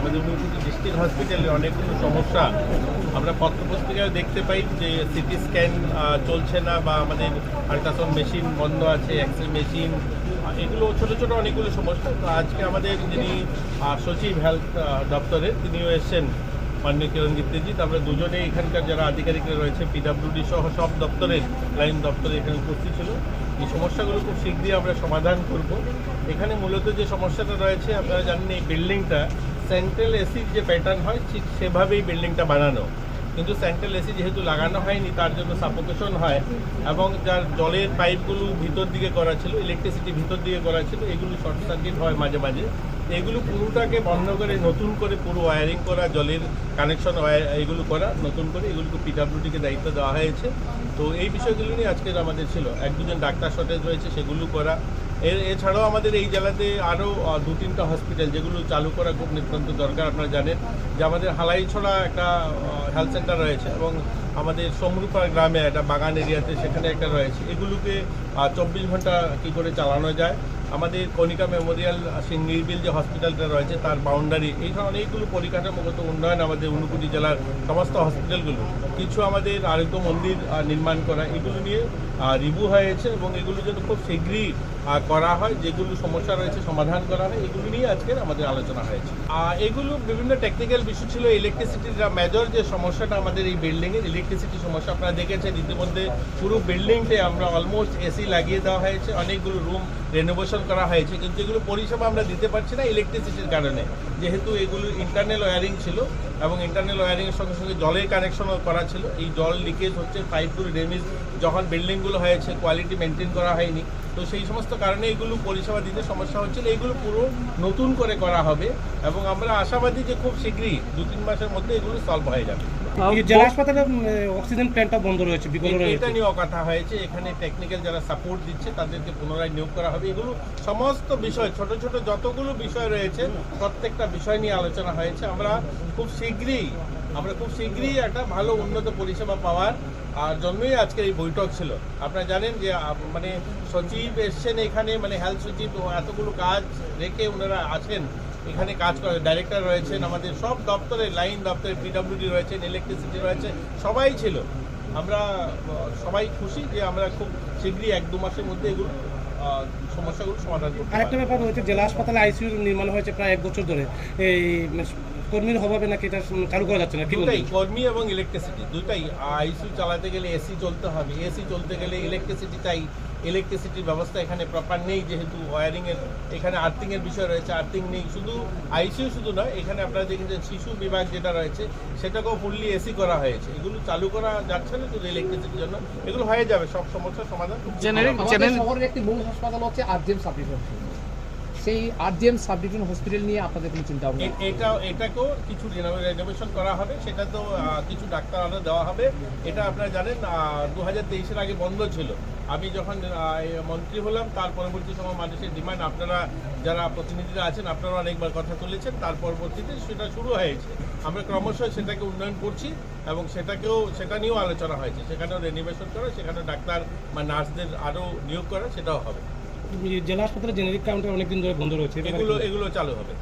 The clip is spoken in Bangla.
আমাদের ডিস্ট্রিক্ট হসপিটালে অনেকগুলো সমস্যা। আমরা পত্রপত্রিকায় দেখতে পাই যে সিটি স্ক্যান চলছে না বা আমাদের আল্ট্রাসাউন্ড মেশিন বন্ধ আছে এক্স মেশিন এগুলো ছোট ছোট অনেকগুলো সমস্যা। তো আজকে আমাদের যিনি সচিব হেলথ দপ্তরের, তিনিও এসছেন মাননীয় কিরণজিৎ তেজি তারপরে দুজনে এখানকার যারা আধিকারিকরা রয়েছে পিডাব্লিউডি সহ সব দপ্তরের, লাইন দপ্তরে এখানে উপস্থিত ছিল। এই সমস্যাগুলো খুব শীঘ্রই আমরা সমাধান করব। এখানে মূলত যে সমস্যাটা রয়েছে, আপনারা জানেন এই বিল্ডিংটা সেন্ট্রাল এসির যে প্যাটার্ন হয়, ঠিক সেভাবেই বিল্ডিংটা বানানো। কিন্তু সেন্ট্রাল এসি যেহেতু লাগানো হয়নি, তার জন্য সাপোকেশন হয়। এবং যার জলের পাইপগুলো ভিতর দিকে করা ছিল ইলেকট্রিসিটি ভিতর দিকে করা ছিল, এগুলো শর্ট সার্কিট হয় মাঝে মাঝে। এগুলো পুরোটাকে বন্ধ করে, নতুন করে পুরো ওয়ারিং করা, জলের কানেকশন এগুলো করা, নতুন করে এগুলোকে পিডাব্লিউডিকে দায়িত্ব দেওয়া হয়েছে। তো এই বিষয়গুলো নিয়ে আজকের আমাদের ছিল। এক দুজন ডাক্তার শর্টেজ রয়েছে, সেগুলো করা। এছাড়াও আমাদের এই জেলাতে আরও দু তিনটা হসপিটাল যেগুলো চালু করা খুব নিতান্ত দরকার আপনারা জানেন, যে আমাদের হালাইছড়া একটা হেলথ সেন্টার রয়েছে এবং আমাদের সমরুপাড় গ্রামে একটা বাগান এরিয়াতে সেখানে একটা রয়েছে। এগুলোকে চব্বিশ ঘণ্টা কী করে চালানো যায়? আমাদের কণিকা মেমোরিয়াল সিঙ্গিরবিল যে হসপিটালটা রয়েছে, তার বাউন্ডারি এই ধরনের অনেকগুলো পরিকাঠামোগত উন্নয়ন আমাদের ঊনকোটি জেলার সমস্ত হসপিটালগুলো, কিছু আমাদের আরোগ্য মন্দির নির্মাণ করা, এগুলো নিয়ে রিভিউ হয়েছে এবং এগুলো যেন খুব শীঘ্রই করা হয়, যেগুলো সমস্যা রয়েছে সমাধান করা হয়, এগুলো নিয়ে আজকের আমাদের আলোচনা হয়েছে। এগুলো বিভিন্ন টেকনিক্যাল বিষয় ছিল ইলেকট্রিসিটির মেজর যে সমস্যাটা আমাদের এই বিল্ডিংয়ের ইলেকট্রিসিটি সমস্যা। আপনারা দেখেছেন, ইতিমধ্যে পুরো বিল্ডিংটে আমরা অলমোস্ট এসি লাগিয়ে দেওয়া হয়েছে, অনেকগুলো রুম রেনোভেশন করা হয়েছে, কিন্তু এগুলো পরিষেবা আমরা দিতে পারছি না ইলেকট্রিসিটির কারণে। যেহেতু এগুলো ইন্টারনাল ওয়ারিং ছিল এবং ইন্টারনাল ওয়ারিংয়ের সঙ্গে সঙ্গে জলের কানেকশনও করা ছিল। এই জল লিকেজ হচ্ছে পাইপগুলো ড্যামেজ যখন বিল্ডিংগুলো হয়েছে কোয়ালিটি মেনটেন করা হয়নি। তো সেই সমস্ত কারণে এগুলো পরিষেবা দিতে সমস্যা হচ্ছিল। এগুলো পুরো নতুন করে করা হবে এবং আমরা আশাবাদী যে খুব শীঘ্রই দু তিন মাসের মধ্যে এগুলো সলভ হয়ে যাবে। জেলা হাসপাতালে অক্সিজেন প্ল্যান্টটা বন্ধ রয়েছে বিকল এটা- কথা হয়েছে। এখানে টেকনিক্যাল যারা সাপোর্ট দিচ্ছে তাদেরকে পুনরায় নিয়োগ করা হবে। এগুলো সমস্ত বিষয় ছোট ছোট যতগুলো বিষয় রয়েছে প্রত্যেকটা বিষয় নিয়ে আলোচনা হয়েছে। আমরা খুব শীঘ্রই আমরা খুব শীঘ্রই একটা ভালো উন্নত পরিষেবা পাওয়ার আর জন্যই আজকের এই বৈঠক ছিল। আপনারা জানেন যে মানে সচিব এসছেন এখানে মানে হেলথ সচিব এতগুলো কাজ রেখে ওনারা আছেন। এখানে কাজ করে ডাইরেক্টর রয়েছেন আমাদের সব দপ্তরে লাইন দপ্তরে পিডাব্লিউডি রয়েছেন ইলেকট্রিসিটি রয়েছে সবাই ছিল আমরা সবাই খুশি যে আমরা খুব শীঘ্রই এক দু মাসের মধ্যে এগুলো সমস্যাগুলো সমাধান করি আরেকটা। ব্যাপার হয়েছে জেলা হাসপাতালে আইসিইউ নির্মাণ হয়েছে প্রায় এক বছর ধরে এই কর্মীর অভাবে নাকি এটা চালু করা যাচ্ছে না? কি দুটাই বলবেন? কর্মী এবং ইলেকট্রিসিটি দুটাই। আইসিউ চালাতে গেলে এসি চলতে হবে। এসি চলতে গেলে ইলেকট্রিসিটি চাই ইলেকট্রিসিটির ব্যবস্থা এখানে প্রপার নেই যেহেতু ওয়ারিং এর এখানে আর্থিং এর বিষয় রয়েছে আর্থিং নেই। শুধু আইসিউ শুধু নয় এখানে আপনারা দেখেছেন শিশু বিভাগ যেটা রয়েছে সেটাকেও ফুললি এসি করা হয়েছে। এগুলো চালু করা যাচ্ছে না শুধু ইলেকট্রিসিটির জন্য। এগুলো হয়ে যাবে সব সমস্যার সমাধান। শহরের একটি মূল হাসপাতাল হচ্ছে আরজিএম সাব ডিভিশন সেই আরজিএম সাব ডিভিশন হসপিটাল নিয়ে আপনাদের কোনো চিন্তা ভাবনা এটা এটাকেও কিছু রেনোভেশন করা হবে সেটা তো কিছু ডাক্তার আরও দেওয়া হবে। এটা আপনারা জানেন দু হাজার তেইশের আগে বন্ধ ছিল। আমি যখন মন্ত্রী হলাম তার পরবর্তী সময় মানুষের ডিমান্ড আপনারা যারা প্রতিনিধিরা আছেন আপনারা অনেকবার কথা তুলেছেন। তার পরবর্তীতে সেটা শুরু হয়েছে। আমরা ক্রমশ সেটাকে উন্নয়ন করছি এবং সেটাকেও সেটা নিয়েও আলোচনা হয়েছে। সেখানেও রেনোভেশন করা সেখানে ডাক্তার বা নার্সদের আরও নিয়োগ করা সেটাও হবে। জেলা হাসপাতালে জেনারিক কাউন্টার অনেকদিন ধরে বন্ধ রয়েছে। এগুলো এগুলো চালু হবে।